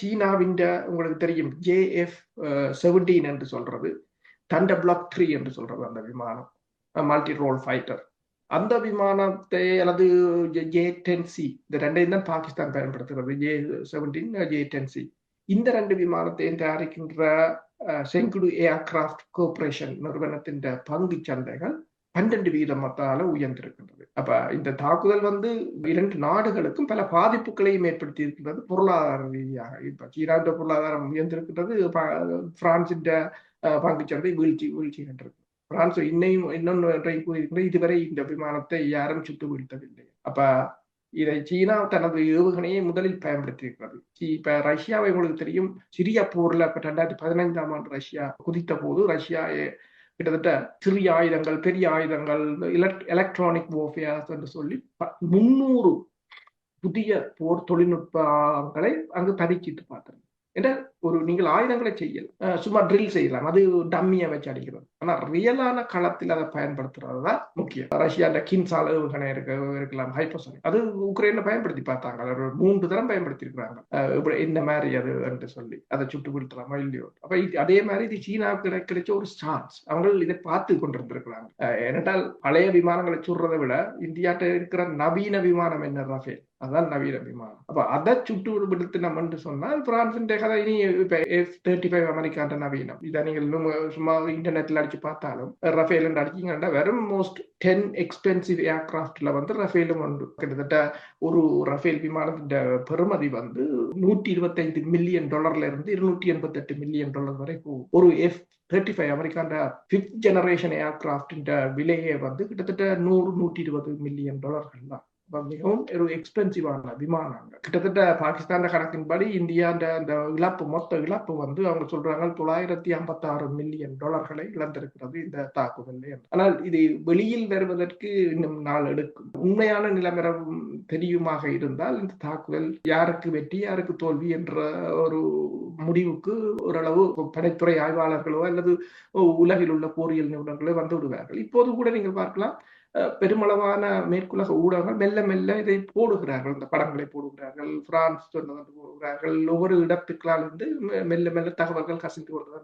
சீனாவின் உங்களுக்கு தெரியும் ஜேஎஃப் செவன்டீன் என்று சொல்றது. தண்ட பிளாக் த்ரீ என்று சொல்றது அந்த விமானம். மல்டி ரோல் ஃபைட்டர் அந்த விமானத்தை அல்லது ஜே டென் சி இந்த ரெண்டையும் தான் பாகிஸ்தான் பயன்படுத்துகிறது. J seventeen J ten C இந்த ரெண்டு விமானத்தையும் தயாரிக்கின்ற செங்குடு ஏர்கிராஃப்ட் கோஆபரேஷன் நிறுவனத்தின் பங்கு சந்தைகள் பன்னெண்டு வீதமத்தால உயர்ந்திருக்கின்றது. அப்ப இந்த தாக்குதல் வந்து இரண்டு நாடுகளுக்கும் பல பாதிப்புகளையும் ஏற்படுத்தி இருக்கின்றது பொருளாதார ரீதியாக. இப்ப சீனாண்ட பொருளாதாரம் உயர்ந்திருக்கின்றது. பிரான்சின் பங்கு சந்தை வீழ்ச்சி வீழ்ச்சி கண்டிருக்கு பிரான்ஸ் இன்னையும் இன்னொன்று கூறியிருக்கின்ற இதுவரை இந்த விமானத்தை யாரும் சுட்டு வீழ்த்தவில்லை. அப்ப இதை சீனா தனது ஏவுகணையை முதலில் பயன்படுத்தியிருக்கிறது. இப்ப ரஷ்யாவை உங்களுக்கு தெரியும். சிறிய போர்ல இப்ப ரெண்டாயிரத்தி பதினைந்தாம் ஆண்டு ரஷ்யா குதித்த போது ரஷ்யா கிட்டத்தட்ட சிறிய ஆயுதங்கள் பெரிய ஆயுதங்கள் எலக்ட்ரானிக் warfares என்று சொல்லி முன்னூறு புதிய போர் தொழில்நுட்பங்களை அங்கு பரீட்சித்து பார்த்தேன் என்ற ஒரு நீங்கள் ஆயுதங்களை செய்யல சும்மா ட்ரில் செய்யலாம். அது டம்மியை வச்சு அடிக்கிறது. ஆனா ரியலான களத்தில் அதை பயன்படுத்துறது தான் முக்கியம். ரஷ்யா கின்சால் ஏவுகணை இருக்க இருக்கலாம் ஹைப்போசோனிக் அது உக்ரைனில் பயன்படுத்தி பார்த்தாங்க. அது ஒரு மூன்று தரம் பயன்படுத்தியிருக்கிறாங்க. இப்படி இந்த மாதிரி அது என்று சொல்லி. அதை சுட்டு விழுத்தலாமா இல்லையோ. அப்ப அதே மாதிரி இது சீனாவுக்கு கிடைச்ச ஒரு சான்ஸ் அவங்க இதை பார்த்து கொண்டிருந்திருக்கிறாங்க. ஏனென்றால் பழைய விமானங்களை சுடுறதை விட இந்தியாட்ட இருக்கிற நவீன விமானம் என்ன ரஃபேல் அதான் நவீன விமானம். அப்ப அதை சுட்டு விடுத்தினோம் சொன்னால் பிரான்சின் கதை இனி எஃப் தேர்ட்டி ஃபைவ் அமெரிக்கான்ற நவீனம். இதை நீங்கள் சும்மா இன்டர்நெட்ல அடிச்சு பார்த்தாலும் ரஃபேல் அடிச்சிங்கன்னா வெறும் மோஸ்ட் டென் எக்ஸ்பென்சிவ் ஏர்கிராஃப்ட்ல வந்து ரஃபேலும் உண்டு. கிட்டத்தட்ட ஒரு ரஃபேல் விமானத்தின் பெறுமதி வந்து நூற்றி இருபத்தைந்து மில்லியன் டாலர்ல இருந்து இருநூற்றி எண்பத்தி எட்டு மில்லியன் டாலர் வரை போகும். ஒரு எஃப் தேர்ட்டி ஃபைவ் அமெரிக்கான ஃபிஃப்த் ஜெனரேஷன் ஏர்கிராஃப்டின் விலையே வந்து கிட்டத்தட்ட நூறு நூற்றி இருபது மில்லியன் டாலர்கள் தான். மிகவும் ஒரு எக்ஸ்பென்சிவான விமானங்கள் கிட்டத்தட்ட பாகிஸ்தான கணக்கின்படி இந்தியா அந்த இழப்பு மொத்த இழப்பு வந்து அவங்க சொல்றாங்க தொள்ளாயிரத்தி ஐம்பத்தி ஆறு மில்லியன் டாலர்களை இழந்திருக்கிறது இந்த தாக்குதல் ஆனால் இது வெளியில் வருவதற்கு இன்னும் நாள் எடுக்கும். உண்மையான நிலவரம் தெரியுமாக இருந்தால் இந்த தாக்குதல் யாருக்கு வெற்றி யாருக்கு தோல்வி என்ற ஒரு முடிவுக்கு ஓரளவு படைத்துறை ஆய்வாளர்களோ அல்லது உலகில் உள்ள போரியல் நிபுணர்களோ வந்து விடுவார்கள். இப்போது கூட நீங்கள் பார்க்கலாம் பெருமளவான மேற்குலக ஊடகங்கள் மெல்ல மெல்ல இதை போடுகிறார்கள். இந்த படங்களை போடுகிறார்கள் பிரான்ஸ் சொன்னது போடுகிறார்கள் ஒவ்வொரு இடத்துக்களால் வந்து மெல்ல மெல்ல தகவல்கள் கசிந்து கொண்டு